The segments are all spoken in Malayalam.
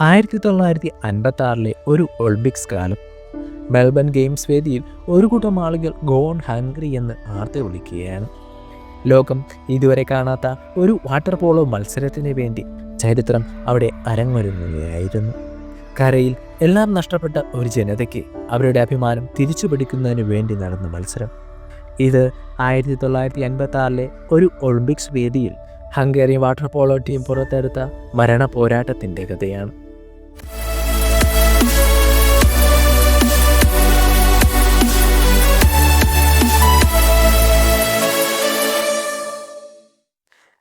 ആയിരത്തി തൊള്ളായിരത്തി അൻപത്തി ആറിലെ ഒരു ഒളിമ്പിക്സ് കാലം മെൽബൺ ഗെയിംസ് വേദിയിൽ ഒരു കൂട്ടം ആളുകൾ ഗോൺ ഹംഗ്രി എന്ന് ആർത്തി വിളിക്കുകയാണ്. ലോകം ഇതുവരെ കാണാത്ത ഒരു വാട്ടർ പോളോ മത്സരത്തിന് വേണ്ടി ചരിത്രം അവിടെ അരങ്ങൊരുങ്ങുകയായിരുന്നു. കരയിൽ എല്ലാം നഷ്ടപ്പെട്ട ഒരു ജനതയ്ക്ക് അവരുടെ അഭിമാനം തിരിച്ചു പിടിക്കുന്നതിന് വേണ്ടി നടന്ന മത്സരം. ഇത് ആയിരത്തി തൊള്ളായിരത്തി അൻപത്തി ആറിലെ ഒരു ഒളിമ്പിക്സ് വേദിയിൽ ഹംഗേറിയൻ വാട്ടർ പോളോ ടീം പുറത്തെടുത്ത മരണ പോരാട്ടത്തിന്റെ കഥയാണ്.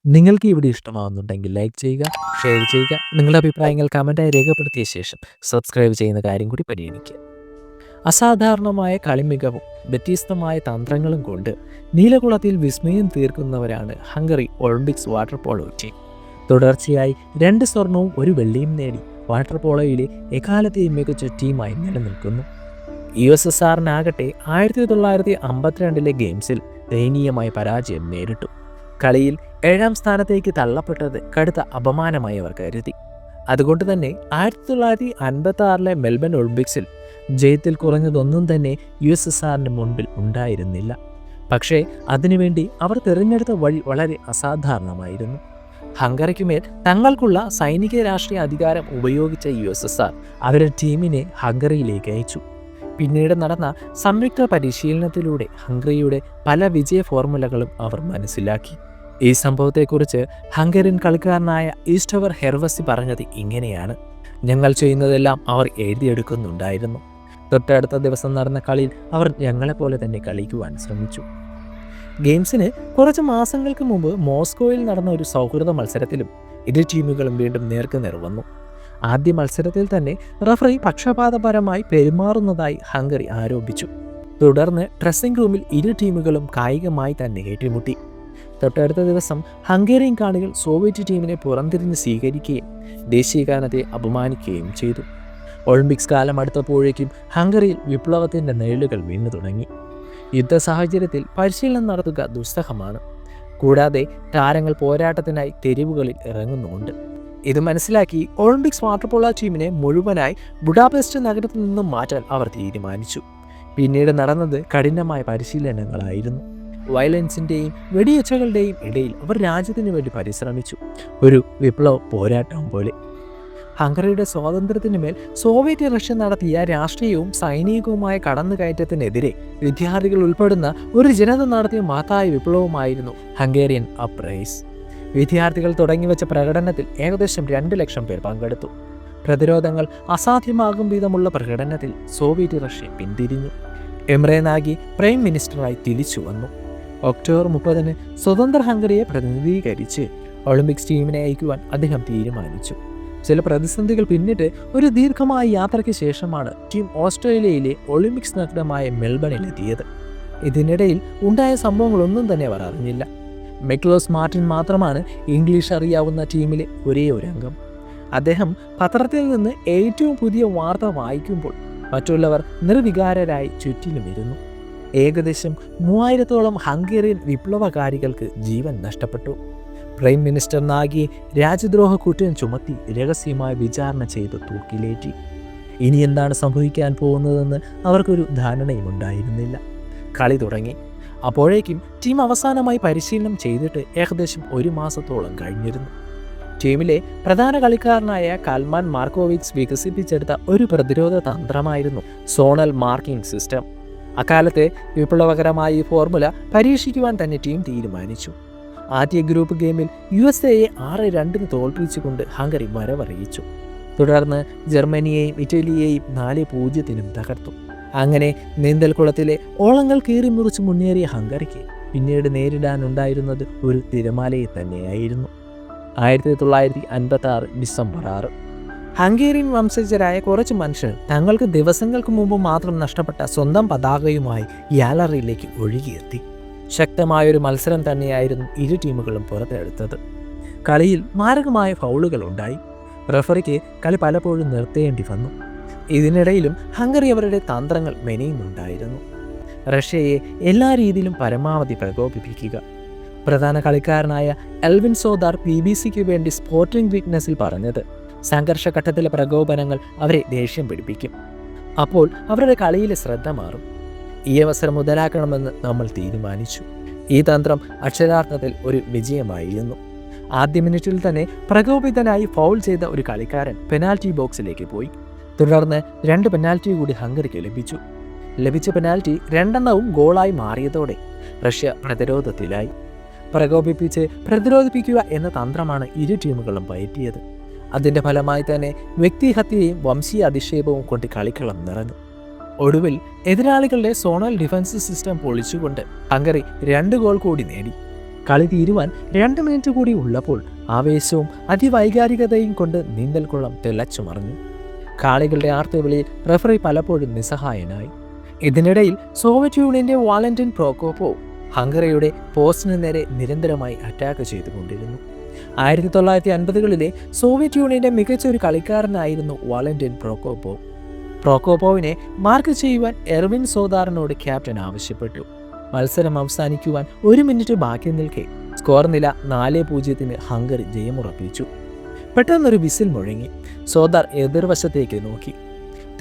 നിങ്ങൾക്ക് ഇവിടെ ഇഷ്ടമാവുന്നുണ്ടെങ്കിൽ ലൈക്ക് ചെയ്യുക ഷെയർ ചെയ്യുക. നിങ്ങളുടെ അഭിപ്രായങ്ങൾ കമന്റായി രേഖപ്പെടുത്തിയ ശേഷം സബ്സ്ക്രൈബ് ചെയ്യുന്ന കാര്യം കൂടി പരിഗണിക്കുക. അസാധാരണമായ കളിമികവും വ്യത്യസ്തമായ തന്ത്രങ്ങളും കൊണ്ട് നീലകുളത്തിൽ വിസ്മയം തീർക്കുന്നവരാണ് Hungary Olympics water polo team തുടർച്ചയായി രണ്ട് സ്വർണവും ഒരു വെള്ളിയും നേടി വാട്ടർ പോളോയിലെ എക്കാലത്തെയും മികച്ച ടീമായി നിലനിൽക്കുന്നു. യു എസ് എസ് ആറിനാകട്ടെ ആയിരത്തി തൊള്ളായിരത്തി അമ്പത്തിരണ്ടിലെ ഗെയിംസിൽ ദയനീയമായ പരാജയം നേരിട്ടു. കളിയിൽ ഏഴാം സ്ഥാനത്തേക്ക് തള്ളപ്പെട്ടത് കടുത്ത അപമാനമായി അവർ കരുതി. അതുകൊണ്ട് തന്നെ ആയിരത്തി തൊള്ളായിരത്തി അൻപത്തി ആറിലെ മെൽബൺ ഒളിമ്പിക്സിൽ ജയത്തിൽ കുറഞ്ഞതൊന്നും തന്നെ യു എസ് എസ് ആറിന് മുൻപിൽ ഉണ്ടായിരുന്നില്ല. പക്ഷേ അതിനുവേണ്ടി അവർ തിരഞ്ഞെടുത്ത വഴി വളരെ അസാധാരണമായിരുന്നു. ഹംഗറിക്കുമേൽ തങ്ങൾക്കുള്ള സൈനിക രാഷ്ട്രീയ അധികാരം ഉപയോഗിച്ച യു എസ് എസ് ആർ അവരുടെ ടീമിനെ ഹംഗറിയിലേക്ക് അയച്ചു. പിന്നീട് നടന്ന സംയുക്ത പരിശീലനത്തിലൂടെ ഹംഗറിയുടെ പല വിജയ ഫോർമുലകളും അവർ മനസ്സിലാക്കി. ഈ സംഭവത്തെക്കുറിച്ച് ഹംഗറിയൻ കളിക്കാരനായ ഈസ്റ്റവർ ഹെർവസി പറഞ്ഞത് ഇങ്ങനെയാണ്. ഞങ്ങൾ ചെയ്യുന്നതെല്ലാം അവർ എഴുതിയെടുക്കുന്നുണ്ടായിരുന്നു. തൊട്ടടുത്ത ദിവസം നടന്ന കളിയിൽ അവർ ഞങ്ങളെപ്പോലെ തന്നെ കളിക്കുവാൻ ശ്രമിച്ചു. ഗെയിംസിന് കുറച്ച് മാസങ്ങൾക്ക് മുമ്പ് മോസ്കോയിൽ നടന്ന ഒരു സൗഹൃദ മത്സരത്തിലും ഇരു ടീമുകളും വീണ്ടും നേർക്കുനേർ വന്നു. ആദ്യ മത്സരത്തിൽ തന്നെ റഫറി പക്ഷപാതപരമായി പെരുമാറുന്നതായി ഹംഗറി ആരോപിച്ചു. തുടർന്ന് ഡ്രസ്സിംഗ് റൂമിൽ ഇരു ടീമുകളും കായികമായി തന്നെ ഏറ്റുമുട്ടി. തൊട്ടടുത്ത ദിവസം ഹംഗേറിയൻ കാണികൾ സോവിയറ്റ് ടീമിനെ പുറംതിരിഞ്ഞ് സ്വീകരിക്കുകയും ദേശീയഗാനത്തെ അപമാനിക്കുകയും ചെയ്തു. ഒളിമ്പിക്സ് കാലം അടുത്തപ്പോഴേക്കും ഹംഗറിയിൽ വിപ്ലവത്തിന്റെ നിഴലുകൾ വീണു തുടങ്ങി. യുദ്ധ സാഹചര്യത്തിൽ പരിശീലനം നടത്തുക ദുസ്സഹമാണ്. കൂടാതെ താരങ്ങൾ പോരാട്ടത്തിനായി തെരുവുകളിൽ ഇറങ്ങുന്നുമുണ്ട്. ഇത് മനസ്സിലാക്കി ഒളിമ്പിക്സ് വാട്ടർ പോളോ ടീമിനെ മുഴുവനായി ബുഡാപെസ്റ്റ് നഗരത്തിൽ നിന്നും മാറ്റാൻ അവർ തീരുമാനിച്ചു. പിന്നീട് നടന്നത് കഠിനമായ പരിശീലനങ്ങളായിരുന്നു. വയലൻസിന്റെയും വെടിയച്ചകളുടെയും ഇടയിൽ അവർ രാജ്യത്തിന് വേണ്ടി പരിശ്രമിച്ചു. ഒരു വിപ്ലവ പോരാട്ടം പോലെ. ഹംഗറിയുടെ സ്വാതന്ത്ര്യത്തിന് മേൽ സോവിയറ്റ് റഷ്യ നടത്തിയ രാഷ്ട്രീയവും സൈനികവുമായ കടന്നുകയറ്റത്തിനെതിരെ വിദ്യാർത്ഥികൾ ഉൾപ്പെടുന്ന ഒരു ജനത നടത്തിയ മഹത്തായ വിപ്ലവമായിരുന്നു ഹംഗേറിയൻ അപ്രൈസ്. വിദ്യാർത്ഥികൾ തുടങ്ങിവെച്ച പ്രകടനത്തിൽ ഏകദേശം രണ്ട് ലക്ഷം പേർ പങ്കെടുത്തു. പ്രതിരോധങ്ങൾ അസാധ്യമാകും വിധമുള്ള പ്രകടനത്തിൽ സോവിയറ്റ് റഷ്യ പിന്തിരിഞ്ഞു. എമ്രെ നാഗി പ്രൈം മിനിസ്റ്ററായി തിരിച്ചു വന്നു. ഒക്ടോബർ മുപ്പതിന് സ്വതന്ത്ര ഹംഗറിയെ പ്രതിനിധീകരിച്ച് ഒളിമ്പിക്സ് ടീമിനെ അയക്കുവാൻ അദ്ദേഹം തീരുമാനിച്ചു. ചില പ്രതിസന്ധികൾ പിന്നിട്ട് ഒരു ദീർഘമായ യാത്രയ്ക്ക് ശേഷമാണ് ടീം ഓസ്ട്രേലിയയിലെ ഒളിമ്പിക്സ് നഗരമായ മെൽബണിലെത്തിയത്. ഇതിനിടയിൽ ഉണ്ടായ സംഭവങ്ങളൊന്നും തന്നെ അവർ അറിഞ്ഞില്ല. മെക്ലോസ് മാർട്ടിൻ മാത്രമാണ് ഇംഗ്ലീഷ് അറിയാവുന്ന ടീമിലെ ഒരേ ഒരു അംഗം. അദ്ദേഹം പത്രത്തിൽ നിന്ന് ഏറ്റവും പുതിയ വാർത്ത വായിക്കുമ്പോൾ മറ്റുള്ളവർ നിർവികാരരായി ചുറ്റിലും ഇരുന്നു. ഏകദേശം മൂവായിരത്തോളം ഹംഗേറിയൻ വിപ്ലവകാരികൾക്ക് ജീവൻ നഷ്ടപ്പെട്ടു. പ്രൈം മിനിസ്റ്റർ നാഗി രാജ്യദ്രോഹ കുറ്റം ചുമത്തി രഹസ്യമായി വിചാരണ ചെയ്ത് തൂക്കിലേറ്റി. ഇനി എന്താണ് സംഭവിക്കാൻ പോകുന്നതെന്ന് അവർക്കൊരു ധാരണയും ഉണ്ടായിരുന്നില്ല കളി തുടങ്ങി. അപ്പോഴേക്കും ടീം അവസാനമായി പരിശീലനം ചെയ്തിട്ട് ഏകദേശം ഒരു മാസത്തോളം കഴിഞ്ഞിരുന്നു. ടീമിലെ പ്രധാന കളിക്കാരനായ കൽമാൻ മാർക്കോവിക്സ് വികസിപ്പിച്ചെടുത്ത ഒരു പ്രതിരോധ തന്ത്രമായിരുന്നു സോണൽ മാർക്കിംഗ് സിസ്റ്റം. അക്കാലത്തെ വിപ്ലവകരമായ ഈ ഫോർമുല പരീക്ഷിക്കുവാൻ തന്നെ ടീം തീരുമാനിച്ചു. ആദ്യ ഗ്രൂപ്പ് ഗെയിമിൽ യു എസ് എയെ ആറ് രണ്ടിന് തോൽപ്പിച്ചുകൊണ്ട് ഹംഗറി വരവറിയിച്ചു. തുടർന്ന് ജർമ്മനിയെയും ഇറ്റലിയെയും നാല് പൂജ്യത്തിനും തകർത്തു. അങ്ങനെ നീന്തൽക്കുളത്തിലെ ഓളങ്ങൾ കീറി മുറിച്ച് മുന്നേറിയ ഹംഗറിക്ക് പിന്നീട് നേരിടാനുണ്ടായിരുന്നത് ഒരു തിരമാലയെ തന്നെയായിരുന്നു. ആയിരത്തി തൊള്ളായിരത്തി അൻപത്തി ആറ് ഡിസംബർ ആറ്. ഹംഗേറിയൻ വംശജരായ കുറച്ച് മനുഷ്യർ തങ്ങൾക്ക് ദിവസങ്ങൾക്ക് മുമ്പ് മാത്രം നഷ്ടപ്പെട്ട സ്വന്തം പതാകയുമായി ഗ്യാലറിയിലേക്ക് ഒഴുകിയെത്തി. ശക്തമായൊരു മത്സരം തന്നെയായിരുന്നു ഇരു ടീമുകളും പുറത്തെടുത്തത്. കളിയിൽ മാരകമായ ഫൗളുകൾ ഉണ്ടായി റഫറിക്ക് കളി പലപ്പോഴും നിർത്തേണ്ടി വന്നു. ഇതിനിടയിലും ഹംഗറി അവരുടെ തന്ത്രങ്ങൾ മെനയുന്നുണ്ടായിരുന്നു റഷ്യയെ എല്ലാ രീതിയിലും പരമാവധി പ്രകോപിപ്പിക്കുക. പ്രധാന കളിക്കാരനായ എൽവിൻ സോദാർ പി ബി സിക്ക് വേണ്ടി സ്പോർട്ടിംഗ് വീക്ക്നെസ്സിൽ പറഞ്ഞത് സംഘർഷഘട്ടത്തിലെ പ്രകോപനങ്ങൾ അവരെ ദേഷ്യം പിടിപ്പിക്കും. അപ്പോൾ അവരുടെ കളിയിലെ ശ്രദ്ധ മാറും. ഈ അവസരം മുതലാക്കണമെന്ന് നമ്മൾ തീരുമാനിച്ചു. ഈ തന്ത്രം അക്ഷരാർത്ഥത്തിൽ ഒരു വിജയമായിരുന്നു. ആദ്യ മിനിറ്റിൽ തന്നെ പ്രകോപിതനായി ഫൗൾ ചെയ്ത ഒരു കളിക്കാരൻ പെനാൽറ്റി ബോക്സിലേക്ക് പോയി. തുടർന്ന് രണ്ട് പെനാൽറ്റി കൂടി ഹംഗറിക്ക് ലഭിച്ചു. ലഭിച്ച പെനാൽറ്റി രണ്ടെണ്ണവും ഗോളായി മാറിയതോടെ റഷ്യ പ്രതിരോധത്തിലായി. പ്രകോപിപ്പിച്ച് പ്രതിരോധിപ്പിക്കുക എന്ന തന്ത്രമാണ് ഇരു ടീമുകളും പയറ്റിയത്. അതിന്റെ ഫലമായി തന്നെ വ്യക്തിഹത്യയും വംശീയ അധിക്ഷേപവും കൊണ്ട് കളിക്കളം നിറഞ്ഞു. ഒടുവിൽ എതിരാളികളുടെ സോണൽ ഡിഫൻസ് സിസ്റ്റം പൊളിച്ചുകൊണ്ട് ഹംഗറി രണ്ട് ഗോൾ കൂടി നേടി. കളി തീരുവാൻ രണ്ട് മിനിറ്റ് കൂടി ഉള്ളപ്പോൾ ആവേശവും അതിവൈകാരികതയും കൊണ്ട് നീന്തൽക്കുളം തിളച്ചു മറിഞ്ഞു കാളികളുടെ ആർത്തുവിളിയിൽ റഫറി പലപ്പോഴും നിസ്സഹായനായി. ഇതിനിടയിൽ സോവിയറ്റ് യൂണിയന്റെ വാലന്റിൻ പ്രോക്കോപ്പോ ഹംഗറിയുടെ പോസ്റ്റിന് നേരെ നിരന്തരമായി അറ്റാക്ക് ചെയ്തുകൊണ്ടിരുന്നു. ആയിരത്തി തൊള്ളായിരത്തി അൻപതുകളിലെ സോവിയറ്റ് യൂണിയന്റെ മികച്ച ഒരു കളിക്കാരനായിരുന്നു വാലന്റിൻ പ്രോക്കോപ്പോ. പ്രോക്കോപ്പോവിനെ മാർക്ക് ചെയ്യുവാൻ എർവിൻ സോദാറിനോട് ക്യാപ്റ്റൻ ആവശ്യപ്പെട്ടു. മത്സരം അവസാനിക്കുവാൻ ഒരു മിനിറ്റ് ബാക്കി നിൽക്കെ. സ്കോർ നില നാല് പൂജ്യത്തിന് ഹംഗറി ജയമുറപ്പിച്ചു. പെട്ടെന്നൊരു വിസിൽ മുഴങ്ങി. സോദാർ എതിർവശത്തേക്ക് നോക്കി.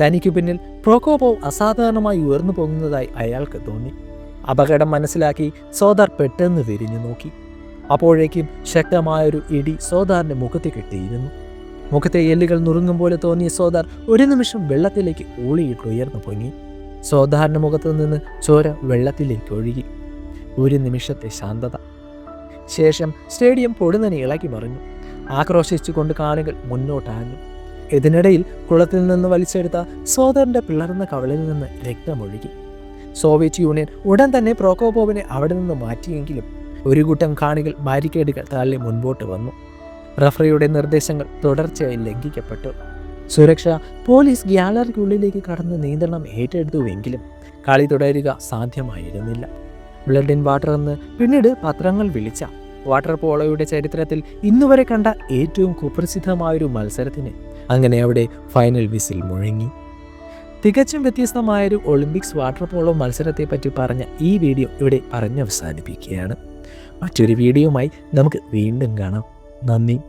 തനിക്ക് പിന്നിൽ പ്രോക്കോപ്പോവ് അസാധാരണമായി ഉയർന്നു പോകുന്നതായി അയാൾക്ക് തോന്നി. അപകടം മനസ്സിലാക്കി സോദാർ പെട്ടെന്ന് തിരിഞ്ഞു നോക്കി. അപ്പോഴേക്കും ശക്തമായൊരു ഇടി സോദാറിന്റെ മുഖത്ത് കിട്ടിയിരുന്നു. മുഖത്തെ എല്ലുകൾ നുറുങ്ങും പോലെ തോന്നിയ സോദാർ ഒരു നിമിഷം വെള്ളത്തിലേക്ക് ഊളിയിട്ട് ഉയർന്നു പൊങ്ങി. സോദാറിന്റെ മുഖത്തു നിന്ന് ചോര വെള്ളത്തിലേക്ക് ഒഴുകി. ഒരു നിമിഷത്തെ ശാന്തത. ശേഷം സ്റ്റേഡിയം പൊടുന്നനെ ഇളക്കി മറിഞ്ഞു. ആക്രോശിച്ചുകൊണ്ട് കാണികൾ മുന്നോട്ടാഞ്ഞു ഇതിനിടയിൽ കുളത്തിൽ നിന്ന് വലിച്ചെടുത്ത സോദറിന്റെ പിളർന്ന കവളിൽ നിന്ന് രക്തമൊഴുകി. സോവിയറ്റ് യൂണിയൻ ഉടൻ തന്നെ പ്രോക്കോപോവിനെ അവിടെ നിന്ന് മാറ്റിയെങ്കിലും ഒരു കൂട്ടം കാണികൾ ബാരിക്കേഡുകൾ തള്ളി മുൻപോട്ട് വന്നു. റഫറിയുടെ നിർദ്ദേശങ്ങൾ തുടർച്ചയായി ലംഘിക്കപ്പെട്ടു. സുരക്ഷ പോലീസ് ഗ്യാലറിക്കുള്ളിലേക്ക് കടന്ന് നിയന്ത്രണം ഏറ്റെടുത്തുവെങ്കിലും കളി തുടരുക സാധ്യമായിരുന്നില്ല. ബ്ലഡ് ഇൻ വാട്ടർ എന്ന് പിന്നീട് പത്രങ്ങൾ വിളിച്ച വാട്ടർ പോളോയുടെ ചരിത്രത്തിൽ ഇന്നുവരെ കണ്ട ഏറ്റവും കുപ്രസിദ്ധമായൊരു മത്സരത്തിന് അങ്ങനെ അവിടെ ഫൈനൽ വിസിൽ മുഴങ്ങി. തികച്ചും വ്യത്യസ്തമായൊരു ഒളിമ്പിക്സ് വാട്ടർ പോളോ മത്സരത്തെപ്പറ്റി പറഞ്ഞ ഈ വീഡിയോ ഇവിടെ പറഞ്ഞവസാനിപ്പിക്കുകയാണ്. മറ്റൊരു വീഡിയോയുമായി നമുക്ക് വീണ്ടും കാണാം. നന്ദി.